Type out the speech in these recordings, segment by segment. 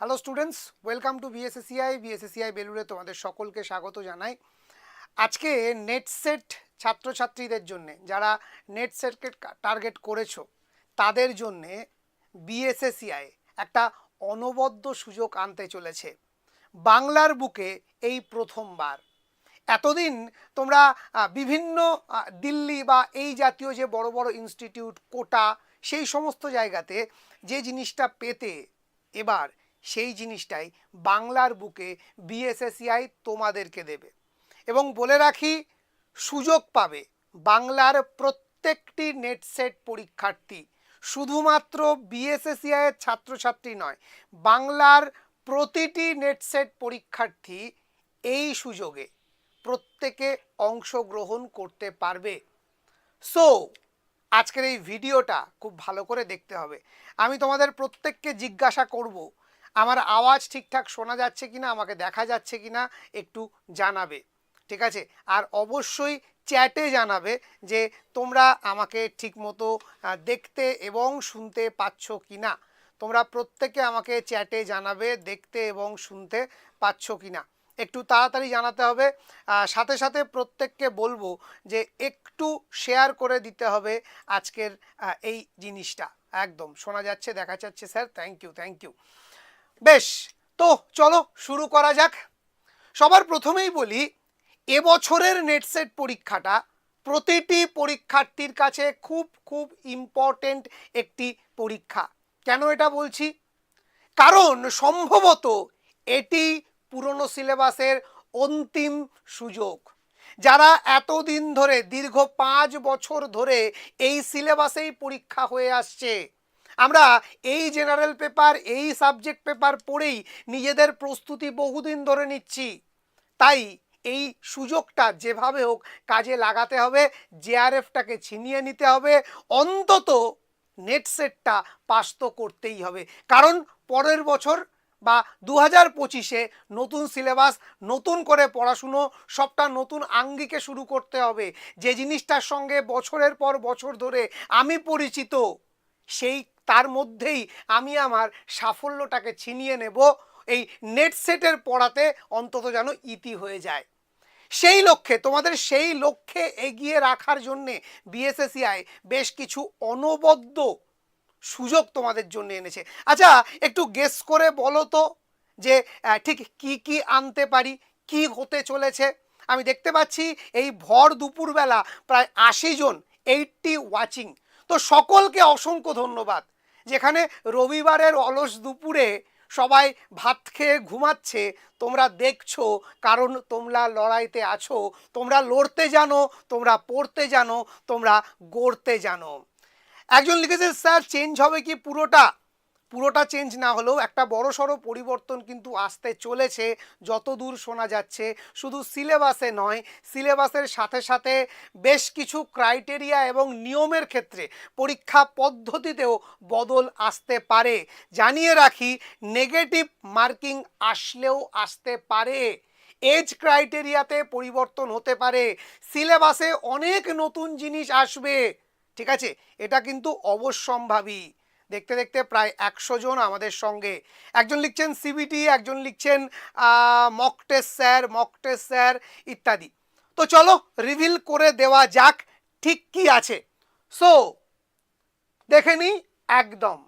Hello students welcome to BSACI BSACI বেলুড়ে তোমাদের সকলকে স্বাগত জানাই। আজকে নেট সেট ছাত্রছাত্রীদের জন্যে, যারা নেট সেটকে টার্গেট করেছ, তাদের জন্যে বিএসএসিআই একটা অনবদ্য সুযোগ আনতে চলেছে। বাংলার বুকে এই প্রথমবার। এতদিন তোমরা বিভিন্ন দিল্লি বা এই জাতীয় যে বড় বড় ইনস্টিটিউট কোটা, সেই সমস্ত জায়গাতে যে জিনিসটা পেতে এবার সেই জিনিসটাই বাংলার বুকে বিএসএসিআই তোমাদেরকে দেবে। এবং বলে রাখি, সুযোগ পাবে বাংলার প্রত্যেকটি নেট সেট পরীক্ষার্থী। শুধুমাত্র বিএসএসিআই এর ছাত্রছাত্রী নয়, বাংলার প্রতিটি নেট সেট পরীক্ষার্থী এই সুযোগে প্রত্যেকে অংশগ্রহণ করতে পারবে। সো আজকের এই ভিডিওটা খুব ভালো করে দেখতে হবে। আমি তোমাদের প্রত্যেককে জিজ্ঞাসা করব আমার আওয়াজ ঠিকঠাক শোনা যাচ্ছে কিনা, আমাকে দেখা যাচ্ছে কিনা একটু জানাবে, ঠিক আছে? আর অবশ্যই চ্যাটে জানাবে যে তোমরা আমাকে ঠিকমতো দেখতে এবং শুনতে পাচ্ছ কিনা। তোমরা প্রত্যেকে আমাকে চ্যাটে জানাবে, দেখতে এবং শুনতে পাচ্ছ কিনা। একটু তাড়াতাড়ি জানাতে হবে সাথে সাথে প্রত্যেককে বলব যে একটু শেয়ার করে দিতে হবে আজকের এই জিনিসটা। একদম, শোনা যাচ্ছে, দেখা যাচ্ছে, sir, thank you thank you. বেশ, তো চলো শুরু করা যাক। সবার প্রথমেই বলি এবছরের নেটসেট পরীক্ষাটা প্রতিটি পরীক্ষার্থীর কাছে খুব খুব ইম্পর্টেন্ট একটি পরীক্ষা। কেন এটা বলছি? কারণ সম্ভবত এটি পুরনো সিলেবাসের অন্তিম সুযোগ। যারা এতদিন ধরে, দীর্ঘ পাঁচ বছর ধরে এই সিলেবাসেই পরীক্ষা হয়ে আসছে আমরা এই জেনারেল পেপার এই সাবজেক্ট পেপার পড়েই নিজেদের প্রস্তুতি বহুদিন ধরে নিচ্ছি। তাই এই সুযোগটা যেভাবে হোক কাজে লাগাতে হবে জেআরএফটাকে ছিনিয়ে নিতে হবে, অন্তত নেট সেটটা পাস তো করতেই হবে। কারণ পরের বছর বা দু হাজার পঁচিশে নতুন সিলেবাস নতুন করে পড়াশুনো, সবটা নতুন আঙ্গিকে শুরু করতে হবে। যে জিনিসটার সঙ্গে বছরের পর বছর ধরে আমি পরিচিত, সেই তার মধ্যেই আমি আমার সাফল্যটাকে ছিনিয়ে নেব। এই নেট সেটের পড়াতে অন্তত যেন ইতি হয়ে যায়। সেই লক্ষ্যে, তোমাদের সেই লক্ষ্যে এগিয়ে রাখার জন্যে বিএসএসিআই বেশ কিছু অনবদ্য সুযোগ তোমাদের জন্য এনেছে। আচ্ছা একটু গেস করে বলো তো যে ঠিক কি কি আনতে পারি, কি হতে চলেছে? আমি দেখতে পাচ্ছি এই ভর দুপুরবেলা প্রায় আশি জন এইটটি ওয়াচিং তো সকলকে অসংখ্য ধন্যবাদ। যেখানে রবিবারের অলস দুপুরে সবাই ভাত খেয়ে ঘুমাচ্ছে, তোমরা দেখছ, কারণ তোমরা লড়াইতে আছো, তোমরা লড়তে জানো, তোমরা পড়তে জানো, তোমরা গড়তে জানো। একজন লিখেছে স্যার চেঞ্জ হবে কি পুরোটা? পুরোটা চেঞ্জ না হলেও একটা বড় সড়ো পরিবর্তন কিন্তু আসতে চলেছে যত দূর শোনা যাচ্ছে। শুধু সিলেবাসে নয় সিলেবাসের সাথে সাথে বেশ কিছু ক্রাইটেরিয়া এবং নিয়মের ক্ষেত্রে পরীক্ষা পদ্ধতিতেও বদল আসতে পারে। জানিয়ে রাখি নেগেটিভ মার্কিং আসলেও আসতে পারে। এজ ক্রাইটেরিয়াতে পরিবর্তন হতে পারে। সিলেবাসে অনেক নতুন জিনিস আসবে। ঠিক আছে? এটা কিন্তু অবশ্যম্ভাবী। দেখতে দেখতে প্রায় একশো জন আমাদের সঙ্গে। একজন লিখছেন সিবিটি একজন লিখছেন mock test sir mock test sir ইত্যাদি। তো চলো রিভিল করে দেওয়া যাক ঠিক কি আছে। সো দেখে নিই একদম।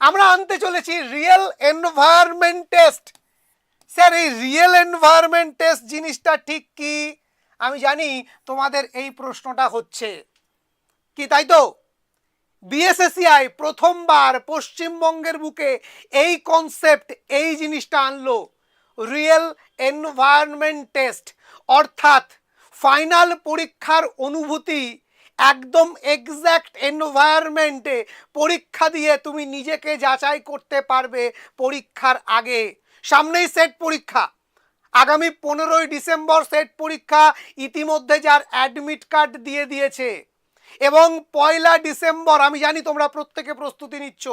আমরা আনতে চলেছি রিয়েল এনভায়রনমেন্ট টেস্ট স্যার, এই রিয়েল এনভায়রনমেন্ট টেস্ট জিনিসটা ঠিক কি? আমি জানি তোমাদের এই প্রশ্নটা হচ্ছে। কি, তাই তো? বিএসএসিআই প্রথমবার পশ্চিমবঙ্গের বুকে এই কনসেপ্ট এই জিনিসটা আনলো। রিয়েল এনভায়রনমেন্ট টেস্ট অর্থাৎ ফাইনাল পরীক্ষার অনুভূতি, একদম এক্স্যাক্ট এনভায়রনমেন্টে পরীক্ষা দিয়ে তুমি নিজেকে যাচাই করতে পারবে পরীক্ষার আগে। সামনেই সেট পরীক্ষা। আগামী পনেরোই ডিসেম্বর সেট পরীক্ষা, ইতিমধ্যে যার অ্যাডমিট কার্ড দিয়ে দিয়েছে। এবং পয়লা ডিসেম্বর, আমি জানি তোমরা প্রত্যেকে প্রস্তুতি নিচ্ছ,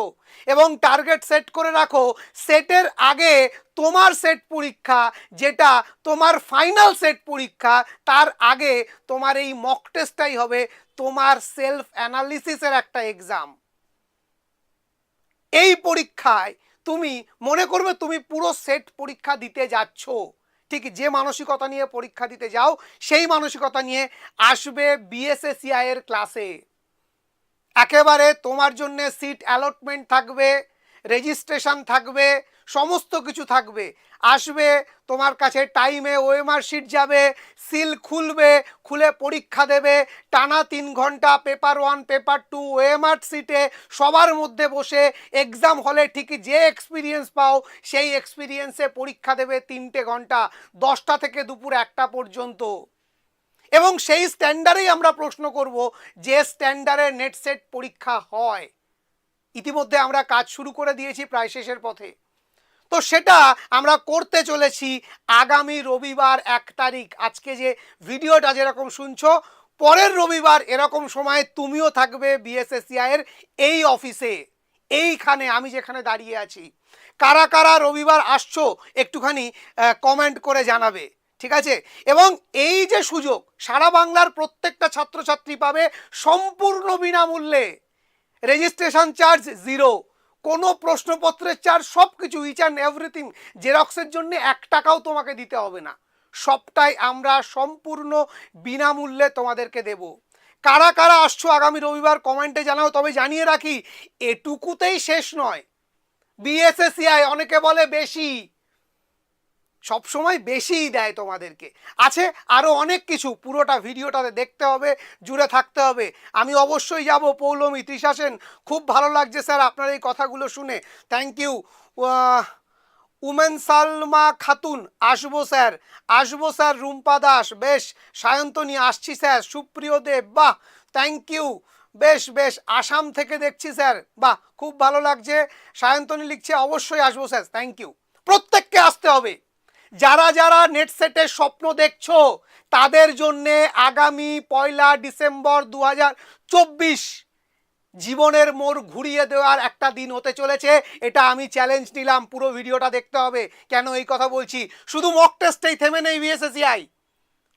এবং টার্গেট সেট করে রাখো, সেটের আগে তোমার সেট পরীক্ষা, যেটা তোমার ফাইনাল সেট পরীক্ষা, তার আগে তোমার এই মক টেস্টটাই হবে তোমার সেলফ অ্যানালিসিসের একটা এক্সাম। এই পরীক্ষায় তুমি, মনে করবে তুমি পুরো সেট পরীক্ষা দিতে যাচ্ছ। ঠিক যে মানসিকতা নিয়ে পরীক্ষা দিতে যাও, সেই মানসিকতা নিয়ে আসবে বিএসএসিআই এর ক্লাসে একেবারে তোমার জন্য সিট অ্যালটমেন্ট থাকবে রেজিস্ট্রেশন থাকবে সমস্ত কিছু থাকবে। আসবে, তোমার কাছে টাইমে ওএমআর শিট যাবে সিল খুলবে, খুলে পরীক্ষা দেবে, টানা তিন ঘণ্টা paper one paper two OMR সিটে সবার মধ্যে বসে এক্সাম হলে ঠিকই যে এক্সপিরিয়েন্স পাও, সেই এক্সপিরিয়েন্সে পরীক্ষা দেবে তিনটে ঘণ্টা, দশটা থেকে দুপুর একটা পর্যন্ত। এবং সেই স্ট্যান্ডার্ডেই আমরা প্রশ্ন করব, যে স্ট্যান্ডার্ডে নেট সেট পরীক্ষা হয়। ইতিমধ্যে আমরা কাজ শুরু করে দিয়েছি প্রায় শেষের পথে। তো সেটা আমরা করতে চলেছি আগামী রবিবার এক তারিখ। আজকে যে ভিডিওটা যেরকম শুনছো, পরের রবিবার এরকম সময় তুমিও থাকবে বিএসএসিআই এর এই অফিসে। এইখানে আমি যেখানে দাঁড়িয়ে আছি। কারা কারা রবিবার আসছো একটুখানি কমেন্ট করে জানাবে, ঠিক আছে? এবং এই যে সুযোগ, সারা বাংলার প্রত্যেকটা ছাত্রছাত্রী পাবে সম্পূর্ণ বিনামূল্যে। Registration charge zero. কোনো প্রশ্নপত্রের চার সব কিছু ইচ অ্যান্ড এভরিথিং জেরক্সের জন্য এক টাকাও তোমাকে দিতে হবে না। সবটাই আমরা সম্পূর্ণ বিনামূল্যে তোমাদেরকে দেব। কারা কারা আসছো আগামী রবিবার কমেন্টে জানাও, তবে জানিয়ে রাখি, এটুকুতেই শেষ নয়। বিএসএসিআই অনেকে বলে বেশি। সব সময় বেশিই দেয় তোমাদেরকে। আছে আরও অনেক কিছু, পুরোটা ভিডিওটাতে দেখতে হবে, জুড়ে থাকতে হবে। আমি অবশ্যই যাব পৌলমী, তৃষা সেন, খুব ভালো লাগছে স্যার আপনার এই কথাগুলো শুনে। থ্যাংক ইউ উমেন সালমা খাতুন, আসব স্যার আসব স্যার রুম্পা দাস, বেশ, সায়ন্তনী, আসছি স্যার, সুপ্রিয় দেব, বাহ থ্যাংক ইউ বেশ বেশ, আসাম থেকে দেখছি স্যার, বাহ, খুব ভালো লাগছে, সায়ন্তনী লিখছে, অবশ্যই আসব স্যার থ্যাংক ইউ প্রত্যেককে আসতে হবে। যারা যারা নেট সেটের স্বপ্ন দেখছ, তাদের জন্যে আগামী পয়লা ডিসেম্বর দু চব্বিশ জীবনের মোড় ঘুরিয়ে দেওয়ার একটা দিন হতে চলেছে। এটা আমি চ্যালেঞ্জ নিলাম, পুরো ভিডিওটা দেখতে হবে। কেন এই কথা বলছি? শুধু মক টেস্টেই থেমে নেই বিএসএসিআই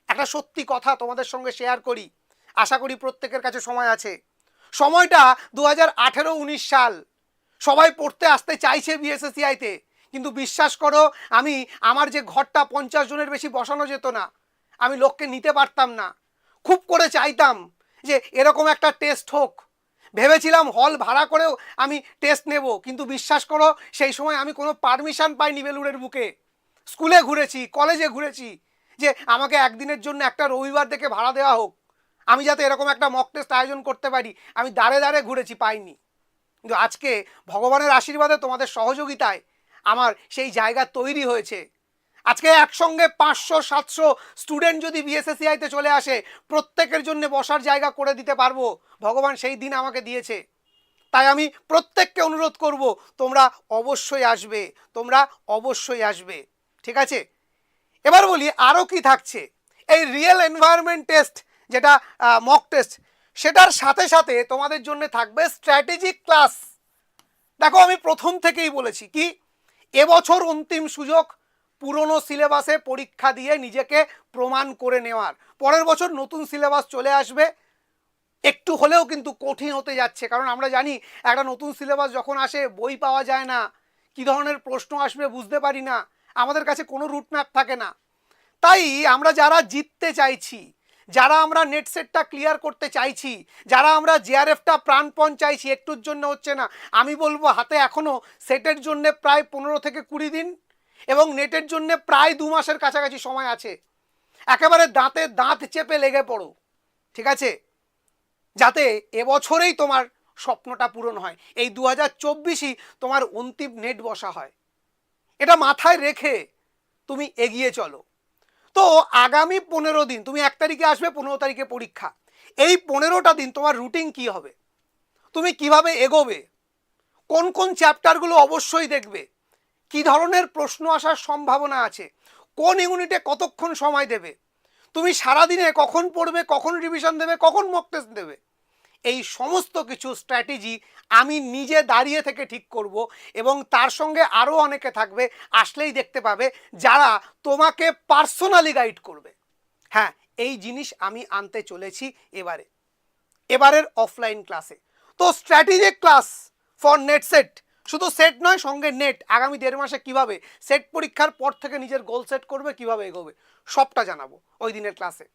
একটা সত্যি কথা তোমাদের সঙ্গে শেয়ার করি। আশা করি প্রত্যেকের কাছে সময় আছে। সময়টা দু হাজার সাল। সবাই পড়তে আসতে চাইছে বিএসএসিআইতে কিন্তু বিশ্বাস করো, আমি, আমার যে ঘরটা পঞ্চাশ জনের বেশি বসানো যেত না, আমি লোককে নিতে পারতাম না। খুব করে চাইতাম যে এরকম একটা টেস্ট হোক। ভেবেছিলাম হল ভাড়া করেও আমি টেস্ট নেব, কিন্তু বিশ্বাস করো, সেই সময় আমি কোনো পারমিশন পাইনি বেলুড়ের বুকে। স্কুলে ঘুরেছি কলেজে ঘুরেছি, যে আমাকে একদিনের জন্য একটা রবিবার দেখে ভাড়া দেওয়া হোক। আমি যাতে এরকম একটা মক টেস্ট আয়োজন করতে পারি, আমি দাঁড়ে দাঁড়ে ঘুরেছি, পাইনি। কিন্তু আজকে ভগবানের আশীর্বাদে তোমাদের সহযোগিতায় আমার সেই জায়গা তৈরি হয়েছে। আজকে একসঙ্গে পাঁচশো, সাতশো স্টুডেন্ট যদি বিএসএসিআইতে চলে আসে, প্রত্যেকের জন্য বসার জায়গা করে দিতে পারব। ভগবান সেই দিন আমাকে দিয়েছে। তাই আমি প্রত্যেককে অনুরোধ করব, তোমরা অবশ্যই আসবে, তোমরা অবশ্যই আসবে। ঠিক আছে? এবার বলি আরও কি থাকছে? এই রিয়েল এনভায়রনমেন্ট টেস্ট যেটা মক টেস্ট সেটার সাথে সাথে তোমাদের জন্য থাকবে স্ট্র্যাটেজিক ক্লাস দেখো, আমি প্রথম থেকেই বলেছি, কি? এবছর অন্তিম সুযোগ পুরনো সিলেবাসে পরীক্ষা দিয়ে নিজেকে প্রমাণ করে নেওয়ার। পরের বছর নতুন সিলেবাস চলে আসবে। একটু হলেও কিন্তু কঠিন হতে যাচ্ছে, কারণ আমরা জানি একটা নতুন সিলেবাস যখন আসে বই পাওয়া যায় না। কী ধরনের প্রশ্ন আসবে বুঝতে পারি না। আমাদের কাছে কোনো রুট ম্যাপ থাকে না। তাই আমরা যারা জিততে চাইছি যারা আমরা নেট সেটটা ক্লিয়ার করতে চাইছি, যারা আমরা জেআরএফটা প্রাণপণ চাইছি, একটুর জন্য হচ্ছে না। আমি বলব হাতে এখনও সেটের জন্য প্রায় পনেরো থেকে কুড়ি দিন এবং নেটের জন্য প্রায় দু মাসের কাছাকাছি সময় আছে। একেবারে দাঁতে দাঁত চেপে লেগে পড়ো, ঠিক আছে? যাতে এবছরেই তোমার স্বপ্নটা পূরণ হয়। এই দু হাজার তোমার অন্তিম নেট বসা হয়। এটা মাথায় রেখে তুমি এগিয়ে চলো। তো আগামী পনেরো দিন, তুমি এক তারিখে আসবে, পনেরো তারিখে পরীক্ষা। এই পনেরোটা দিন তোমার রুটিন কি হবে? তুমি কীভাবে এগোবে? কোন কোন চ্যাপ্টারগুলো অবশ্যই দেখবে? কি ধরনের প্রশ্ন আসার সম্ভাবনা আছে? কোন ইউনিটে কতক্ষণ সময় দেবে? তুমি সারাদিনে কখন পড়বে, কখন রিভিশন দেবে, কখন মক টেস্ট দেবে? এই সমস্ত কিছু স্ট্র্যাটেজি আমি নিজে দাঁড়িয়ে থেকে ঠিক করব এবং তার সঙ্গে আরও অনেকে থাকবে, আসলেই দেখতে পাবে যারা তোমাকে পার্সোনালি গাইড করবে। হ্যাঁ এই জিনিস আমি আনতে চলেছি এবারে। এবারের অফলাইন ক্লাসে তো strategic class for NET SET শুধু সেট নয়, সঙ্গে নেট আগামী দেড় মাসে কীভাবে? সেট পরীক্ষার পর থেকে নিজের গোল সেট করবে, কীভাবে এগোবে? সবটা জানাব ওই দিনের ক্লাসে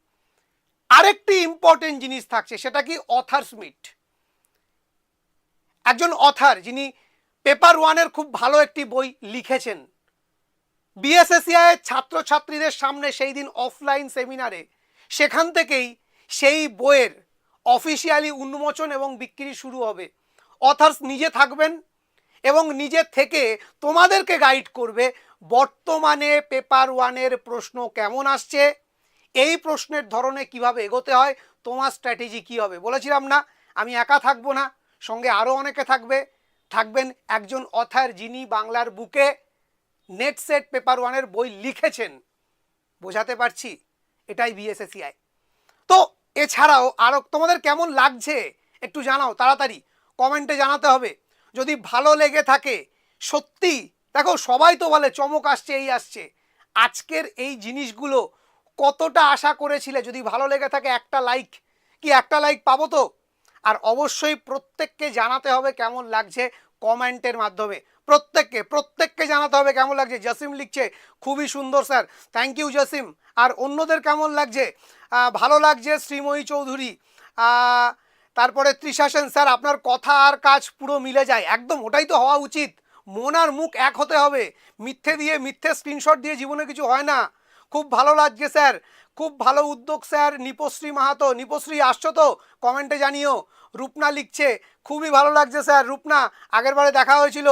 আরেকটি ইম্পর্টেন্ট জিনিস থাকছে, সেটা কি অথার্স মিট একজন অথার যিনি পেপার ওয়ানের খুব ভালো একটি বই লিখেছেন বিএসএসিআই ছাত্রছাত্রীদের সামনে সেই দিন অফলাইন সেমিনারে সেখান থেকেই সেই বইয়ের অফিসিয়ালি উন্মোচন এবং বিক্রি শুরু হবে। অথার্স নিজে থাকবেন এবং নিজে থেকে তোমাদেরকে গাইড করবে বর্তমানে পেপার ওয়ানের প্রশ্ন কেমন আসছে এই প্রশ্নের ধরনে কীভাবে এগোতে হয়, তোমার স্ট্র্যাটেজি কি হবে? বলেছিলাম না, আমি একা থাকব না, সঙ্গে আরও অনেকে থাকবে। থাকবেন একজন অথার যিনি বাংলার বুকে নেট সেট পেপার ওয়ানের বই লিখেছেন। বোঝাতে পারছি, এটাই বিএসএসিআই তো এছাড়াও আরও তোমাদের কেমন লাগছে? একটু জানাও, তাড়াতাড়ি। কমেন্টে জানাতে হবে। যদি ভালো লেগে থাকে, সত্যি, দেখো সবাই তো বলে, চমক আসছে, এই আসছে। আজকের এই জিনিসগুলো কতটা আশা করেছিলে? যদি ভালো লেগে থাকে একটা লাইক কি একটা লাইক পাবো তো? আর অবশ্যই প্রত্যেককে জানাতে হবে কেমন লাগছে কমেন্টের মাধ্যমে। প্রত্যেককে প্রত্যেককে জানাতে হবে কেমন লাগছে। জসিম লিখছে, খুবই সুন্দর স্যার থ্যাংক ইউ জসিম। আর অন্যদের কেমন লাগছে? ভালো লাগছে শ্রীময়ী চৌধুরী। তারপরে তৃষা সেন স্যার আপনার কথা আর কাজ পুরো মিলে যায়। একদম, ওটাই তো হওয়া উচিত। মন আর মুখ এক হতে হবে। মিথ্যে দিয়ে, মিথ্যে স্ক্রিনশট দিয়ে জীবনে কিছু হয় না। খুব ভালো লাগছে, স্যার। খুব ভালো উদ্যোগ, স্যার। নিপশ্রী মাহাতো, নিপশ্রী আসছো তো? কমেন্টে জানিও। রূপনা লিখছে, খুবই ভালো লাগছে, স্যার। রূপনা, আগের বারে দেখা হয়েছিল।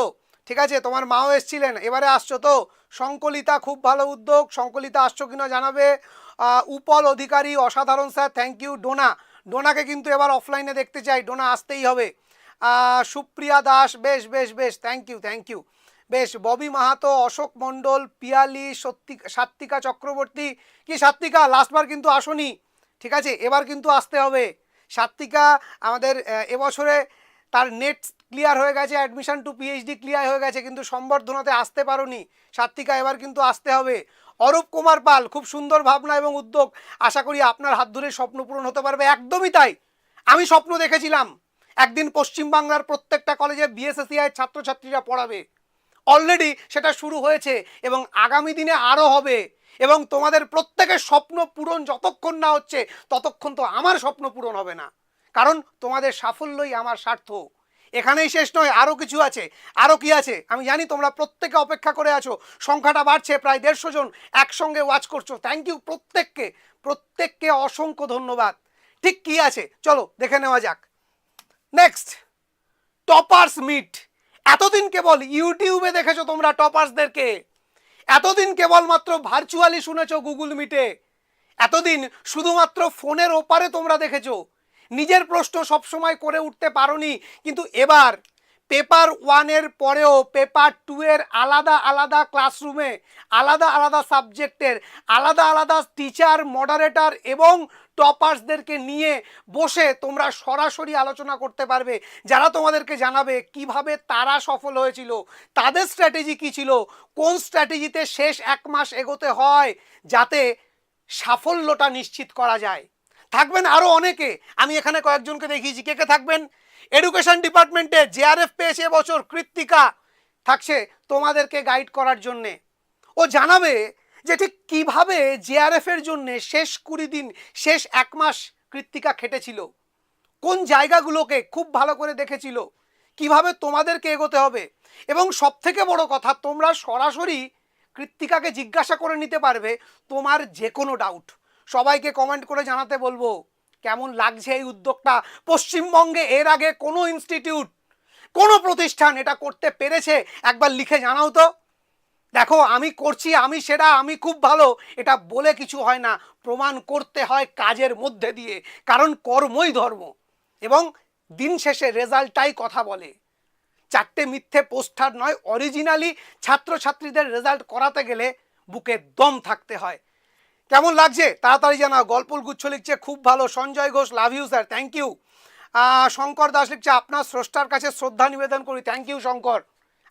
ঠিক আছে, তোমার মাও এসছিলেন। এবারে আসছো তো? শঙ্কলিতা খুব ভালো উদ্যোগ। শঙ্কলিতা আসছো কিনা জানাবে। উপল অধিকারী, অসাধারণ, স্যার। Thank you Dona. ডোনাকে কিন্তু এবার অফলাইনে দেখতে চাই। ডোনা আসতেই হবে। সুপ্রিয়া দাস, বেশ বেশ বেশ। থ্যাংক ইউ থ্যাংক ইউ বেশ, ববি মাহাতো, অশোক মণ্ডল, পিয়ালি, সত্যি সাত্বিকা চক্রবর্তী, কি সাত্বিকা লাস্টবার কিন্তু আসনি। ঠিক আছে, এবার কিন্তু আসতে হবে। সাত্বিকা আমাদের এবছরে তার নেট ক্লিয়ার হয়ে গেছে অ্যাডমিশন টু পিএইচডি ক্লিয়ার হয়ে গেছে, কিন্তু সম্বর্ধনাতে আসতে পারোনি। সাত্বিকা এবার কিন্তু আসতে হবে। অরূপ কুমার পাল, খুব সুন্দর ভাবনা এবং উদ্যোগ। আশা করি আপনার হাত ধরে স্বপ্ন পূরণ হতে পারবে। একদমই তাই। আমি স্বপ্ন দেখেছিলাম। একদিন পশ্চিমবাংলার প্রত্যেকটা কলেজে বিএসএসিআই ছাত্রছাত্রীরা পড়াবে। অলরেডি সেটা শুরু হয়েছে এবং আগামী দিনে আরও হবে এবং তোমাদের প্রত্যেকের স্বপ্ন পূরণ যতক্ষণ না হচ্ছে ততক্ষণ তো আমার স্বপ্ন পূরণ হবে না। কারণ তোমাদের সাফল্যই আমার স্বার্থ। এখানেই শেষ নয় আরও কিছু আছে। আরও কি আছে? আমি জানি তোমরা প্রত্যেকে অপেক্ষা করে আছো। সংখ্যাটা বাড়ছে, প্রায় দেড়শো জন একসঙ্গে ওয়াচ করছ। থ্যাংক ইউ প্রত্যেককে প্রত্যেককে অসংখ্য ধন্যবাদ। ঠিক কি আছে? চলো, দেখে নেওয়া যাক। নেক্সট টপার্স মিট এতদিন কেবল ইউটিউবে দেখেছ তোমরা টপার্সদেরকে? এতদিন কেবলমাত্র ভার্চুয়ালি শুনেছো গুগল মিটে? এতদিন শুধুমাত্র ফোনের ওপারে তোমরা দেখেছ? নিজের প্রশ্ন সবসময় করে উঠতে পারোনি, কিন্তু এবার পেপার ওয়ানের পরেও পেপার টু এর আলাদা আলাদা ক্লাসরুমে, আলাদা আলাদা সাবজেক্টের, আলাদা আলাদা টিচার, মডারেটর এবং টপার্সদেরকে নিয়ে বসে তোমরা সরাসরি আলোচনা করতে পারবে। যারা তোমাদেরকে জানাবে কীভাবে তারা সফল হয়েছিল, তাদের স্ট্র্যাটেজি কী ছিল, কোন স্ট্র্যাটেজিতে শেষ এক মাস এগোতে হয় যাতে সাফল্যটা নিশ্চিত করা যায়। থাকবেন আরও অনেকে। আমি এখানে কয়েকজনকে দেখিয়েছি। কে কে থাকবেন? এডুকেশন ডিপার্টমেন্টে জেআরএফ পেয়েছে এবছর কৃত্তিকা। থাকছে তোমাদেরকে গাইড করার জন্যে। ও জানাবে যে ঠিক কীভাবে জেআরএফ এর জন্যে শেষ কুড়ি দিন, শেষ এক মাস কৃত্তিকা খেটেছিল। কোন জায়গাগুলোকে খুব ভালো করে দেখেছিল। কীভাবে তোমাদেরকে এগোতে হবে। এবং সব থেকে বড় কথা, তোমরা সরাসরি কৃত্তিকাকে জিজ্ঞাসা করে নিতে পারবে। তোমার যে কোনো ডাউট সবাইকে কমেন্ট করে জানাতে বলব। কেমন লাগছে এই উদ্যোগটা? পশ্চিমবঙ্গে এর আগে কোনো ইনস্টিটিউট কোনো প্রতিষ্ঠান এটা করতে পেরেছে? একবার লিখে জানাও তো। দেখো, আমি করছি, আমি সেরা, আমি খুব ভালো। এটা বলে কিছু হয় না। প্রমাণ করতে হয় কাজের মধ্যে দিয়ে। কারণ কর্মই ধর্ম। এবং দিন শেষে রেজাল্টটাই কথা বলে। চারটে মিথ্যে পোস্টার নয় অরিজিনালি ছাত্রছাত্রীদের রেজাল্ট করাতে গেলে বুকে দম থাকতে হয়। কেমন লাগছে? তাড়াতাড়ি জানাও। গল্পল গুচ্ছ লিখছে খুব ভালো। Sanjay Ghosh, love you, sir. Thank you Shankar Das লিখছে, আপনার স্রষ্টার কাছে শ্রদ্ধা নিবেদন করি। Thank you Shankar.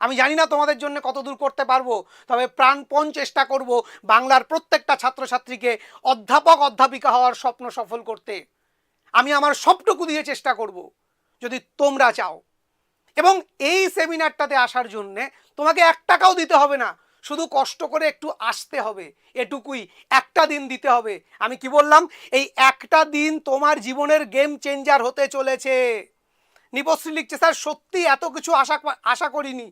আমি জানি না তোমাদের জন্য কত দূর করতে পারব, তবে প্রাণপণ চেষ্টা করব বাংলার প্রত্যেকটা ছাত্রছাত্রীকে অধ্যাপক, অধ্যাপিকা হওয়ার স্বপ্ন সফল করতে। আমি আমার সবটুকু দিয়ে চেষ্টা করব, যদি তোমরা চাও। এবং এই সেমিনারটাতে আসার জন্যে তোমাকে এক টাকাও দিতে হবে না। শুধু কষ্ট করে একটু আসতে হবে, এটুকুই। একটা দিন দিতে হবে। আমি কি বললাম? এই একটা দিন তোমার জীবনের গেম চেঞ্জার হতে চলেছে। নিপশ্রী লিখছে, স্যার, সত্যি এত কিছু আশা আশা করিনি।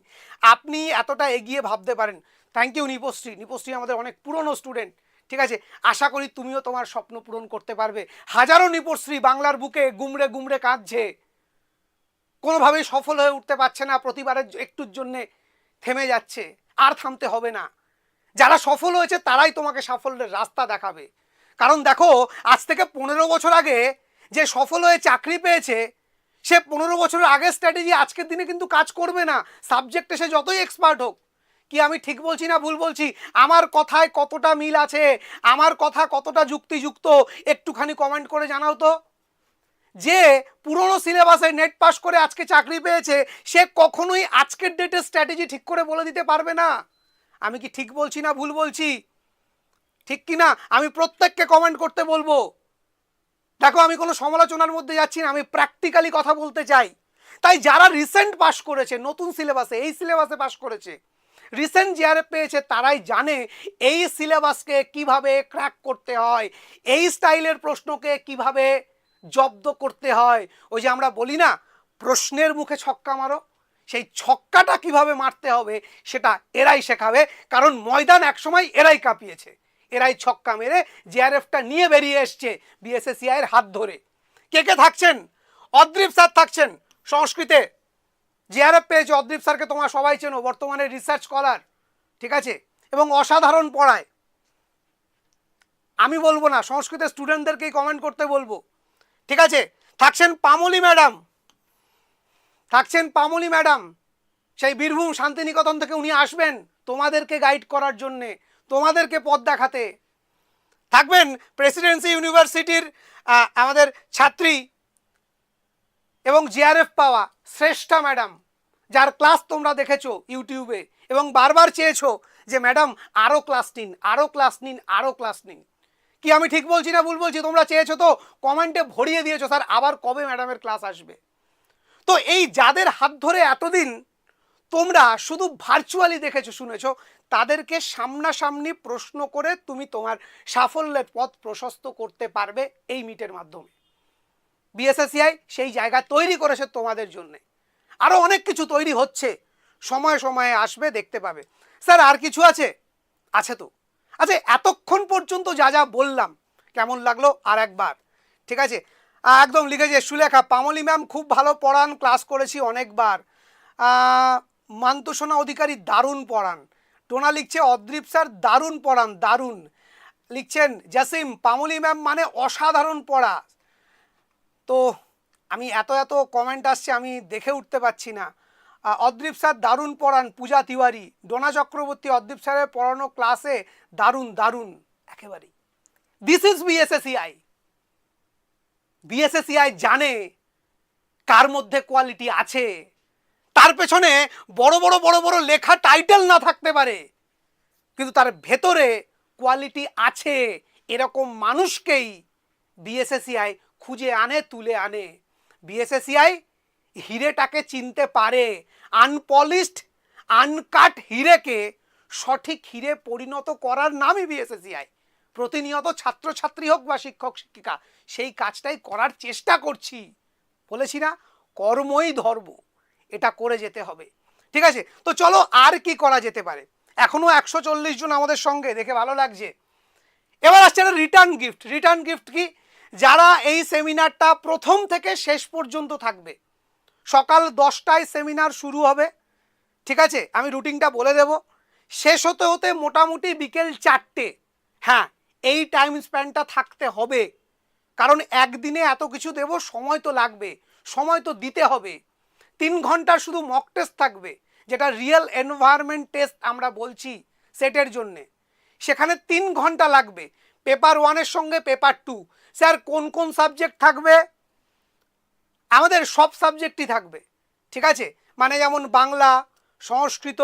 আপনি এতটা এগিয়ে ভাবতে পারেন। থ্যাংক ইউ নিপশ্রী নিপশ্রী আমাদের অনেক পুরনো স্টুডেন্ট ঠিক আছে? আশা করি তুমিও তোমার স্বপ্ন পূরণ করতে পারবে। হাজারো নিপশ্রী বাংলার বুকে গুমড়ে গুমড়ে কাঁদছে। কোনোভাবেই সফল হয়ে উঠতে পারছে না, প্রতিবারের একটুর জন্যে থেমে যাচ্ছে। আর থামতে হবে না। যারা সফল হয়েছে, তারাই তোমাকে সাফল্যের রাস্তা দেখাবে। কারণ দেখো, আজ থেকে পনেরো বছর আগে যে সফল হয়ে চাকরি পেয়েছে, সে পনেরো বছরের আগের স্ট্র্যাটেজি আজকের দিনে কিন্তু কাজ করবে না। সাবজেক্টে সে যতই এক্সপার্ট হোক। কি আমি ঠিক বলছি না ভুল বলছি? আমার কথায় কতটা মিল আছে? আমার কথা কতটা যুক্তিযুক্ত? একটুখানি কমেন্ট করে জানাও তো। যে পুরনো সিলেবাসে নেট পাস করে আজকে চাকরি পেয়েছে, সে কখনোই আজকের ডেটে স্ট্র্যাটেজি ঠিক করে বলে দিতে পারবে না। আমি কি ঠিক বলছি না ভুল বলছি? ঠিক কি না? আমি প্রত্যেককে কমেন্ট করতে বলব। দেখো, আমি কোনো সমালোচনার মধ্যে যাচ্ছি না, আমি প্র্যাকটিক্যালি কথা বলতে চাই। তাই যারা রিসেন্ট পাস করেছে, নতুন সিলেবাসে, এই সিলেবাসে পাস করেছে রিসেন্ট জিআরএফ পেয়েছে, তারাই জানে এই সিলেবাসকে কীভাবে ক্র্যাক করতে হয়, এই স্টাইলের প্রশ্নকে কীভাবে জব্দ করতে হয়। ওই যে আমরা বলি না, প্রশ্নের মুখে ছক্কা মারো। সেই ছক্কাটা কীভাবে মারতে হবে সেটা এরাই শেখাবে। কারণ ময়দান একসময় এরাই কাঁপিয়েছে। এরাই ছক্কা মেরে জিআরএফটা নিয়ে বেরিয়ে এসছে বিএসএসিআই এর হাত ধরে। কে কে থাকছেন? অদ্রিপ স্যার থাকছেন সংস্কৃতে। জিআরএফ পেয়েছে, অদ্রিপ স্যারকে তোমরা সবাই চেনো, বর্তমানে রিসার্চ স্কলার। ঠিক আছে? এবং অসাধারণ পড়ায়। আমি বলব না, সংস্কৃতের স্টুডেন্টদেরকেই কমেন্ট করতে বলব। ঠিক আছে? থাকছেন পামলি ম্যাডাম। থাকছেন পামলি ম্যাডাম। সেই বীরভূম শান্তিনিকেতন থেকে উনি আসবেন তোমাদেরকে গাইড করার জন্যে, তোমাদেরকে পথ দেখাতে। থাকবেন প্রেসিডেন্সি ইউনিভার্সিটির আমাদের ছাত্রী এবং জিআরএফ পাওয়া শ্রেষ্ঠা ম্যাডাম, যার ক্লাস তোমরা দেখেছ ইউটিউবে এবং বারবার চেয়েছো যে ম্যাডাম আরও ক্লাস নিন আরও ক্লাস নিন আরও ক্লাস নিন। কি আমি ঠিক বলছি না ভুল বলছি? তোমরা চেয়েছো তো? কমেন্টে ভরিয়ে দিয়েছ। স্যার, আবার কবে ম্যাডামের ক্লাস আসবে? তো এই যাদের হাত ধরে এতদিন তোমরা শুধু ভার্চুয়ালি দেখেছ, শুনেছো, তাদেরকে সামনাসামনি প্রশ্ন করে তুমি তোমার সাফল্যের পথ প্রশস্ত করতে পারবে এই মিটের মাধ্যমে। বিএসএসিআই সেই জায়গা তৈরি করেছে তোমাদের জন্যে। আরও অনেক কিছু তৈরি হচ্ছে। সময় সময়ে আসবে, দেখতে পাবে। স্যার, আর কিছু আছে? আছে তো। আচ্ছা এতক্ষণ পর্যন্ত যা যা বললাম, কেমন লাগল? আর একবার, ঠিক আছে? একদম লিখেছে সুলেখা, পামলি ম্যাম খুব ভালো পড়ান, ক্লাস করেছি অনেকবার। মান্তসোনা অধিকারী দারুণ পড়ান। টোনা লিখছে, অদ্রিপ স্যার দারুণ পড়ান, দারুণ। লিখছেন, জাসিম, পামলি ম্যাম মানে অসাধারণ পড়া। তো, আমি এত এত কমেন্ট আসছে, আমি দেখে উঠতে পারছি না। অদ্রিপ স্যার দারুণ পড়ান, পূজা তিওয়ারি। ডোনা চক্রবর্তী অদ্রিপ স্যারের পড়ানো ক্লাসে দারুণ দারুণ, একেবারেই। দিস ইজ বিএসএসিআই বিএসএসিআই জানে কার মধ্যে কোয়ালিটি আছে। তার পেছনে বড় বড় বড় বড় লেখা টাইটেল না থাকতে পারে। কিন্তু তার ভেতরে কোয়ালিটি আছে। এরকম মানুষকেই বিএসএসিআই খুঁজে আনে, তুলে আনে। বিএসএসিআই হিরেটাকে চিনতে পারে। আনপলিশড আনকাট হিরেকে সঠিক হিরে পরিণত করার নামই বিএসএসিআই প্রতিনিয়ত ছাত্রছাত্রী হোক বা শিক্ষক, শিক্ষিকা, সেই কাজটাই করার চেষ্টা করছি। বলেছি না, কর্মই ধর্ম। এটা করে যেতে হবে। ঠিক আছে? তো চলো আর কি করা যেতে পারে। এখনও একশো চল্লিশ জন আমাদের সঙ্গে, দেখে ভালো লাগছে। এবার আসছে একটা রিটার্ন গিফট রিটার্ন গিফট কি? যারা এই সেমিনারটা প্রথম থেকে শেষ পর্যন্ত থাকবে সকাল দশটায় সেমিনার শুরু হবে। ঠিক আছে? আমি রুটিনটা বলে দেব। শেষ হতে হতে মোটামুটি বিকেল চারটে। হ্যাঁ এই টাইম স্প্যানটা থাকতে হবে। কারণ একদিনে এত কিছু দেব, সময় তো লাগবে। সময় তো দিতে হবে। তিন ঘণ্টার শুধু মক টেস্ট থাকবে, যেটা রিয়েল এনভায়রনমেন্ট টেস্ট আমরা বলছি সেটের জন্যে। সেখানে তিন ঘণ্টা লাগবে। পেপার ওয়ানের সঙ্গে পেপার টু স্যার, কোন কোন সাবজেক্ট থাকবে? আমাদের সব সাবজেক্টই থাকবে, ঠিক আছে? মানে যেমন বাংলা, সংস্কৃত,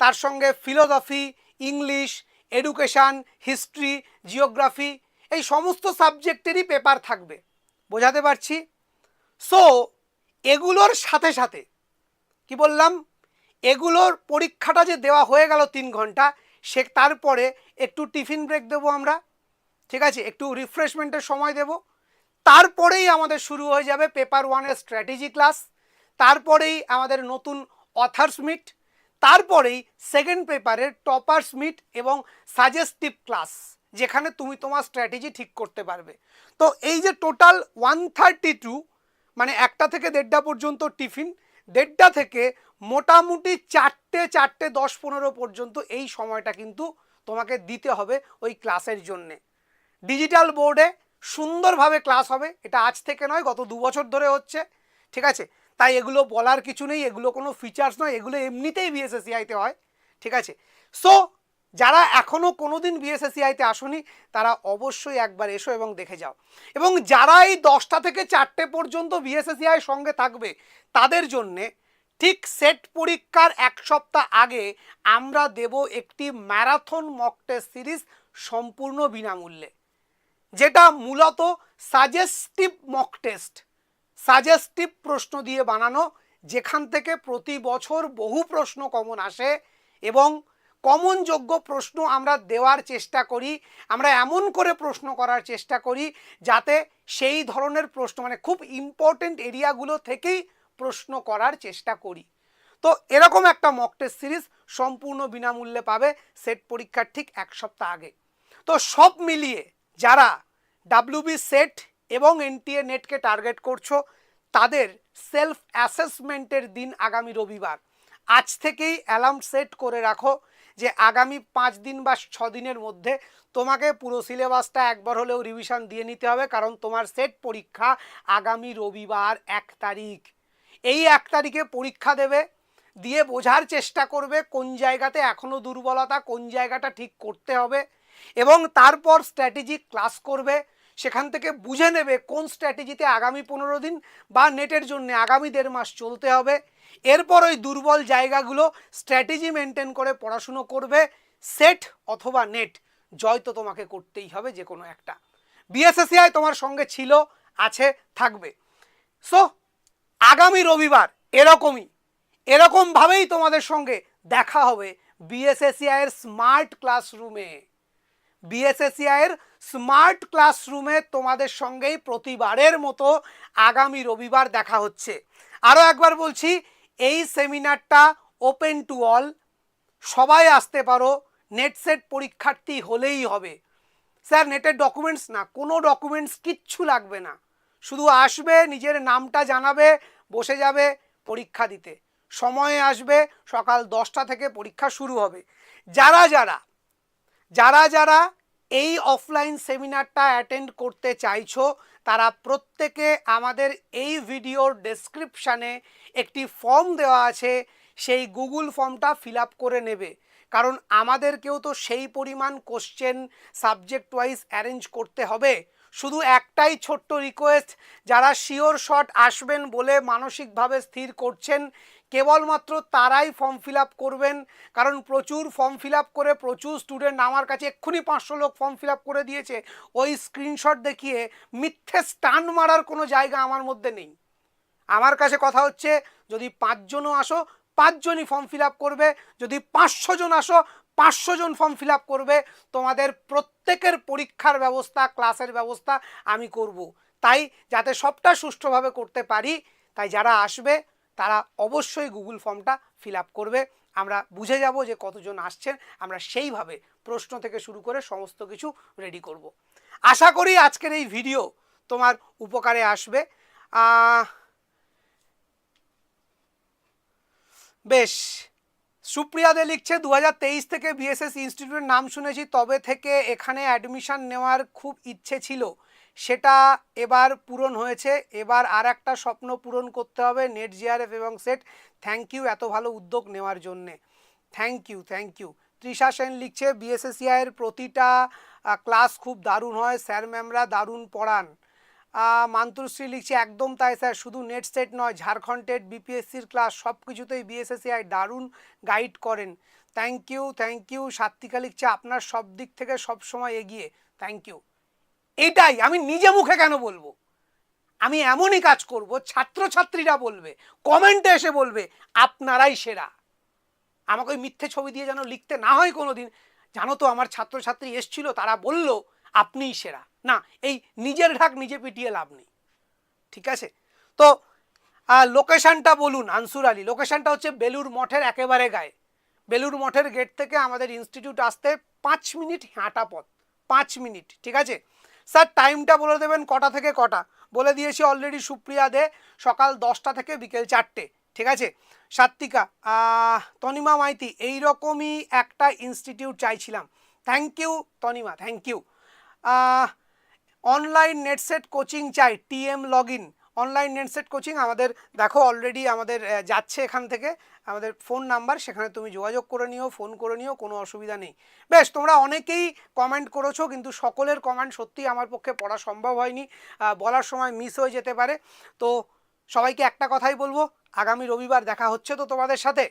তার সঙ্গে philosophy English education history geography এই সমস্ত সাবজেক্টেরই পেপার থাকবে, বোঝাতে পারছি? সো এগুলোর সাথে সাথে, কি বললাম? এগুলোর পরীক্ষাটা যে দেওয়া হয়ে গেল তিন ঘণ্টা, সে তারপরে একটু টিফিন ব্রেক দেবো আমরা, ঠিক আছে? একটু রিফ্রেশমেন্টের সময় দেব তারপরেই আমাদের শুরু হয়ে যাবে পেপার ওয়ানের স্ট্র্যাটেজি ক্লাস, তারপরেই আমাদের নতুন অথার্স মিট, তারপরেই সেকেন্ড পেপারের টপার্স মিট এবং সাজেস্টিভ ক্লাস, যেখানে তুমি তোমার স্ট্র্যাটেজি ঠিক করতে পারবে। তো এই যে টোটাল ওয়ান থার্টি টু মানে একটা থেকে দেড়টা পর্যন্ত টিফিন, দেড়টা থেকে মোটামুটি চারটে চারটে দশ পনেরো পর্যন্ত এই সময়টা কিন্তু তোমাকে দিতে হবে ওই ক্লাসের জন্যে। ডিজিটাল বোর্ডে সুন্দরভাবে ক্লাস হবে। এটা আজ থেকে নয়, গত দু বছর ধরে হচ্ছে, ঠিক আছে? তাই এগুলো বলার কিছু নেই, এগুলো কোনো ফিচার্স নয়, এগুলো এমনিতেই বিএসএসিআইতে হয়, ঠিক আছে? সো যারা এখনও কোনো দিন বিএসএসিআইতে আসনি, তারা অবশ্যই একবার এসো এবং দেখে যাও। এবং যারা এই দশটা থেকে চারটে পর্যন্ত বিএসএসিআই সঙ্গে থাকবে, তাদের জন্যে ঠিক সেট পরীক্ষার এক সপ্তাহ আগে আমরা দেব একটি ম্যারাথন মক সিরিজ সম্পূর্ণ বিনামূল্যে। যেটা মূলত সাজেস্টিভ মক টেস্ট সাজেস্টিভ প্রশ্ন দিয়ে বানানো, যেখান থেকে প্রতি বছর বহু প্রশ্ন কমন আসে এবং কমন যোগ্য প্রশ্ন আমরা দেওয়ার চেষ্টা করি, আমরা এমন করে প্রশ্ন করার চেষ্টা করি যাতে সেই ধরনের প্রশ্ন মানে খুব ইম্পর্টেন্ট এরিয়াগুলো থেকেই প্রশ্ন করার চেষ্টা করি। তো এরকম একটা মক টেস্ট সিরিজ সম্পূর্ণ বিনামূল্যে পাবে সেট পরীক্ষার ঠিক এক সপ্তাহ আগে। তো সব মিলিয়ে যারা ডাব্লিউবি সেট এবং এনটিএ নেটকে টার্গেট করছ, তাদের সেলফ অ্যাসেসমেন্টের দিন আগামী রবিবার। আজ থেকেই অ্যালার্ম সেট করে রাখো যে আগামী পাঁচ দিন বা ছ দিনের মধ্যে তোমাকে পুরো সিলেবাসটা একবার হলেও রিভিশন দিয়ে নিতে হবে, কারণ তোমার সেট পরীক্ষা আগামী রবিবার এক তারিখ। এই এক তারিখে পরীক্ষা দেবে, দিয়ে বোঝার চেষ্টা করবে কোন জায়গাতে এখনও দুর্বলতা, কোন জায়গাটা ঠিক করতে হবে। এবং তারপর স্ট্র্যাটেজিক ক্লাস করবে, সেখান থেকে বুঝে নেবে কোন স্ট্র্যাটেজিতে আগামী পনেরো দিন বা নেটের জন্য আগামী দেড় মাস চলতে হবে। এরপর ওই দুর্বল জায়গাগুলো স্ট্র্যাটেজি মেনটেন করে পড়াশুনো করবে সেট অথবা নেট জয় তো তোমাকে করতেই হবে যে কোনো একটা। বিএসএসিআই তোমার সঙ্গে ছিল, আছে, থাকবে। সো আগামী রবিবার এরকমই, এরকমভাবেই তোমাদের সঙ্গে দেখা হবে বিএসএসিআই এর স্মার্ট ক্লাসরুমে বিএসএসিআই এর স্মার্ট ক্লাসরুমে তোমাদের সঙ্গেই প্রতিবারের মতো আগামী রবিবার দেখা হচ্ছে। আরও একবার বলছি, এই সেমিনারটা ওপেন টু অল সবাই আসতে পারো নেট সেট পরীক্ষার্থী হলেই হবে। স্যার নেটের ডকুমেন্টস না, কোনো ডকুমেন্টস কিচ্ছু লাগবে না। শুধু আসবে, নিজের নামটা জানাবে, বসে যাবে পরীক্ষা দিতে। সময়ে আসবে, সকাল দশটা থেকে পরীক্ষা শুরু হবে। যারা যারা যারা যারা এই অফলাইন সেমিনারটা অ্যাটেন্ড করতে চাইছো, তারা প্রত্যেকে আমাদের এই ভিডিওর ডেসক্রিপশানে একটি ফর্ম দেওয়া আছে, সেই গুগল ফর্মটা ফিল করে নেবে। কারণ আমাদেরকেও তো সেই পরিমাণ কোশ্চেন সাবজেক্ট ওয়াইজ অ্যারেঞ্জ করতে হবে। শুধু একটাই ছোট্ট রিকোয়েস্ট যারা শিওর শট আসবেন বলে মানসিকভাবে স্থির করছেন কেবলমাত্র তারাই ফর্ম ফিল করবেন। কারণ প্রচুর ফর্ম ফিল করে প্রচুর স্টুডেন্ট আমার কাছে এক্ষুনি পাঁচশো লোক ফর্ম ফিল করে দিয়েছে। ওই স্ক্রিনশট দেখিয়ে মিথ্যে স্টান মারার কোনো জায়গা আমার মধ্যে নেই। আমার কাছে কথা হচ্ছে, যদি পাঁচজনও আসো, পাঁচজনই ফর্ম ফিল করবে। যদি পাঁচশো জন আসো, পাঁচশো জন ফর্ম ফিল করবে। তোমাদের প্রত্যেকের পরীক্ষার ব্যবস্থা ক্লাসের ব্যবস্থা আমি করব। তাই যাতে সবটা সুষ্ঠুভাবে করতে পারি, তাই যারা আসবে তারা অবশ্যই গুগল ফর্মটা ফিল আপ করবে। আমরা বুঝে যাব যে কতজন আসছেন। আমরা সেইভাবে প্রশ্ন থেকে শুরু করে সমস্ত কিছু রেডি করব। আশা করি আজকের এই ভিডিও তোমার উপকারে আসবে। বেশ, সুপ্রিয়া দে লিখছে দু হাজার তেইশ থেকে বিএসএস ইনস্টিটিউটের নাম শুনেছি, তবে থেকে এখানে অ্যাডমিশান নেওয়ার খুব ইচ্ছে ছিল। সেটা এবার পূরণ হয়েছে। এবার আর একটা স্বপ্ন পূরণ করতে হবে নেট জিআরএফ এবং সেট। থ্যাংক ইউ এত ভালো উদ্যোগ নেওয়ার জন্যে। Thank you thank you Trisha Sen লিখছে বিএসএসিআই এর প্রতিটা ক্লাস খুব দারুণ হয়। স্যার ম্যামরা দারুণ পড়ান। মান্তুশ্রী লিখছে, একদম তাই স্যার শুধু নেট সেট নয়, ঝাড়খণ্ড টেট বিপিএসসির ক্লাস সব কিছুতেই বিএসএসিআই দারুণ গাইড করেন। Thank you thank you Satvika লিখছে, আপনার সব দিক থেকে সব সময় এগিয়ে। থ্যাংক ইউ এটাই, আমি নিজে মুখে কেন বলব? আমি এমনই কাজ করব, ছাত্রছাত্রীরা বলবে, কমেন্টে এসে বলবে, আপনারাই সেরা। আমাকে ওই মিথ্যে ছবি দিয়ে যেন লিখতে না হয় কোনো দিন জানো তো, আমার ছাত্রছাত্রী এসছিল, তারা বলল, আপনিই সেরা। না, এই নিজের ঢাক নিজে পিটিয়ে লাভ নেই। ঠিক আছে? তো লোকেশানটা বলুন, আনসুর আলী। লোকেশানটা হচ্ছে বেলুর মঠের একেবারে গায়ে। বেলুর মঠের গেট থেকে আমাদের ইনস্টিটিউট আসতে পাঁচ মিনিট হাঁটা পথ, পাঁচ মিনিট, ঠিক আছে? স্যার টাইমটা বলে দেবেন কটা থেকে কটা? বলে দিয়েছি অলরেডি সুপ্রিয়া দে সকাল দশটা থেকে বিকেল চারটে, ঠিক আছে? সাত্বিকা তনিমা মাইতি, এইরকমই একটা ইনস্টিটিউট চাইছিলাম। Thank you Tanima thank you online NET SET coaching চাই TM log in online NET SET coaching আমাদের, দেখো অলরেডি আমাদের যাচ্ছে এখান থেকে। আমাদের ফোন নাম্বার সেখানে তুমি যোগাযোগ করে নিও ফোন করে নিও, কোনো অসুবিধা নেই। বেশ, তোমরা অনেকেই কমেন্ট করেছ, কিন্তু সকলের কমেন্ট সত্যি আমার পক্ষে পড়া সম্ভব হয়নি। বলার সময় মিস হয়ে যেতে পারে। তো সবাইকে একটা কথাই বলব, আগামী রবিবার দেখা হচ্ছে তো তোমাদের সাথে।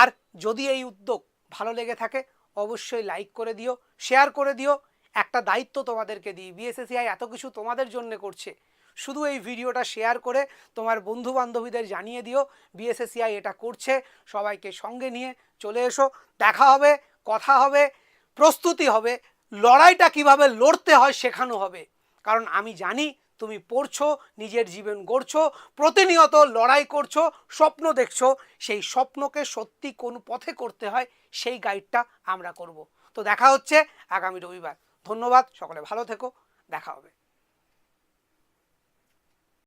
আর যদি এই উদ্যোগ ভালো লেগে থাকে, অবশ্যই লাইক করে দিও শেয়ার করে দিও। একটা দায়িত্ব তোমাদেরকে দিই। বিএসএসিআই এত কিছু তোমাদের জন্য করছে। শুধু এই ভিডিওটা শেয়ার করে তোমার বন্ধু বান্ধবীদের জানিয়ে দিও বিএসএসিআই এটা করছে, সবাইকে সঙ্গে নিয়ে চলে এসো, দেখা হবে, কথা হবে, প্রস্তুতি হবে, লড়াইটা কীভাবে লড়তে হয় শেখানো হবে। কারণ আমি জানি তুমি পড়ছো, নিজের জীবন গড়ছো, প্রতিনিয়ত লড়াই করছ, স্বপ্ন দেখছ, সেই স্বপ্নকে সত্যি কোন পথে করতে হয়, সেই গাইডটা আমরা করব। তো দেখা হচ্ছে আগামী রবিবার। ধন্যবাদ, সকলে ভালো থেকো, দেখা হবে।